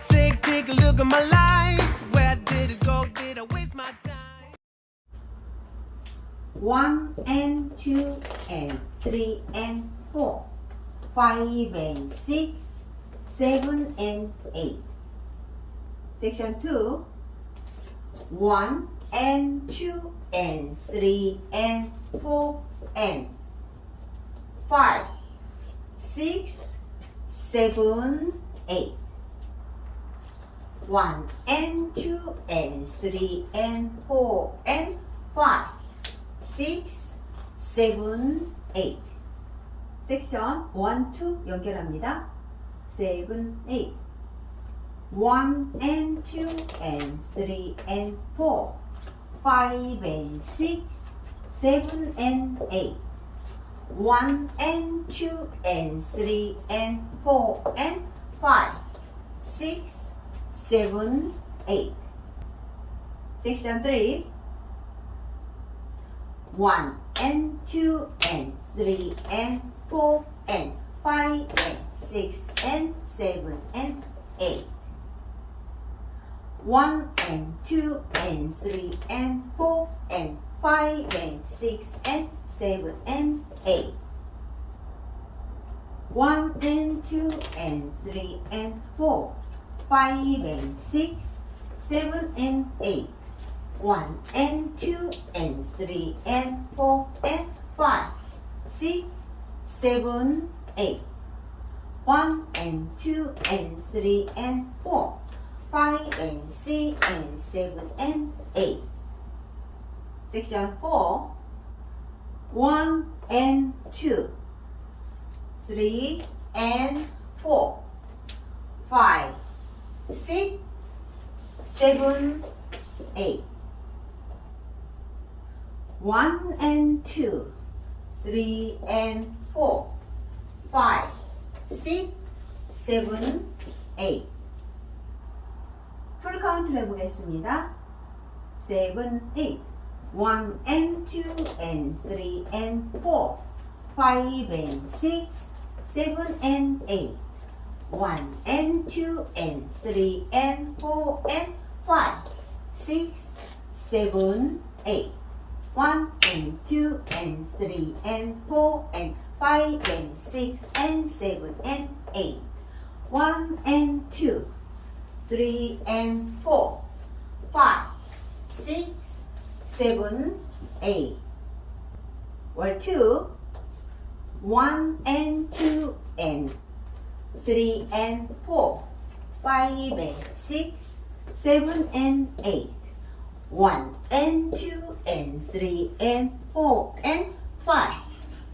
Take, take a look at my life. Where did it go? Did I waste my time? one and two and three and four, five and six, seven and eight. Section two, one and two and three and four and five, six, seven, eight. 1 and 2 and 3 and 4 and 5 6 7 8 섹션 1, 2 연결합니다. 7, 8 1 and 2 and 3 and 4 5 and 6 7 and 8 1 and 2 and 3 and 4 and 5 6 seven, eight. 섹션 3 one and two and three and four and five and six and seven and eight. One and two and three and four and five and six and seven and eight. One and two and three and four, five and six, seven and eight. One and two and three and four and five, six, seven, eight. One and two and three and four, five and six and seven and eight. Section four. One and two, three and seven, eight. one and two, three and four, five, six, seven, eight. 풀 카운트를 해보겠습니다. seven, eight. one and two and three and four, five and six, seven and eight. One and two and three and four and five, six, seven, eight. one and two and three and four and five and six and seven and eight. One and two, three and four, five, six, seven, eight. Or two, one and two and three and four, five and six, seven and eight. One and two and three and four and five,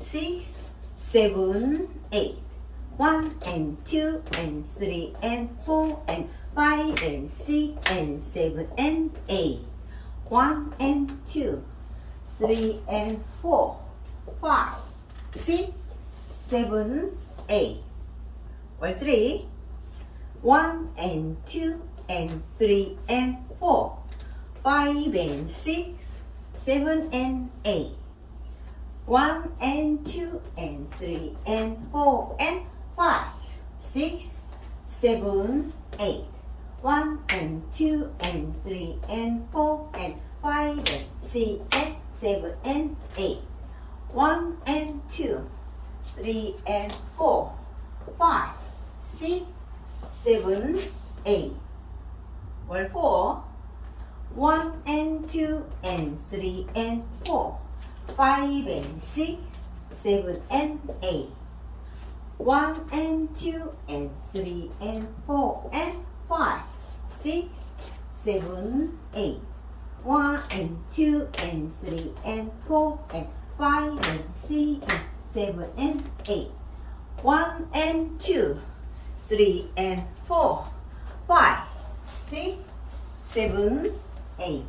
six, seven, eight. One and two and three and four and five and six and seven and eight. One and two, three and four, five, six, seven, eight. Or three. One and two and three and four five and six, seven and eight. One and two and three and four and five, six, seven, eight. One and two and three and four and five and six and seven and eight. One and two, three and four, five, six, seven, eight. Four. One and two and three and four, five and six, seven and eight. One and two and three and four and five, six, seven, eight. One and two and three and four and five and six and seven and eight. One and two, three and four, five, six, seven, eight.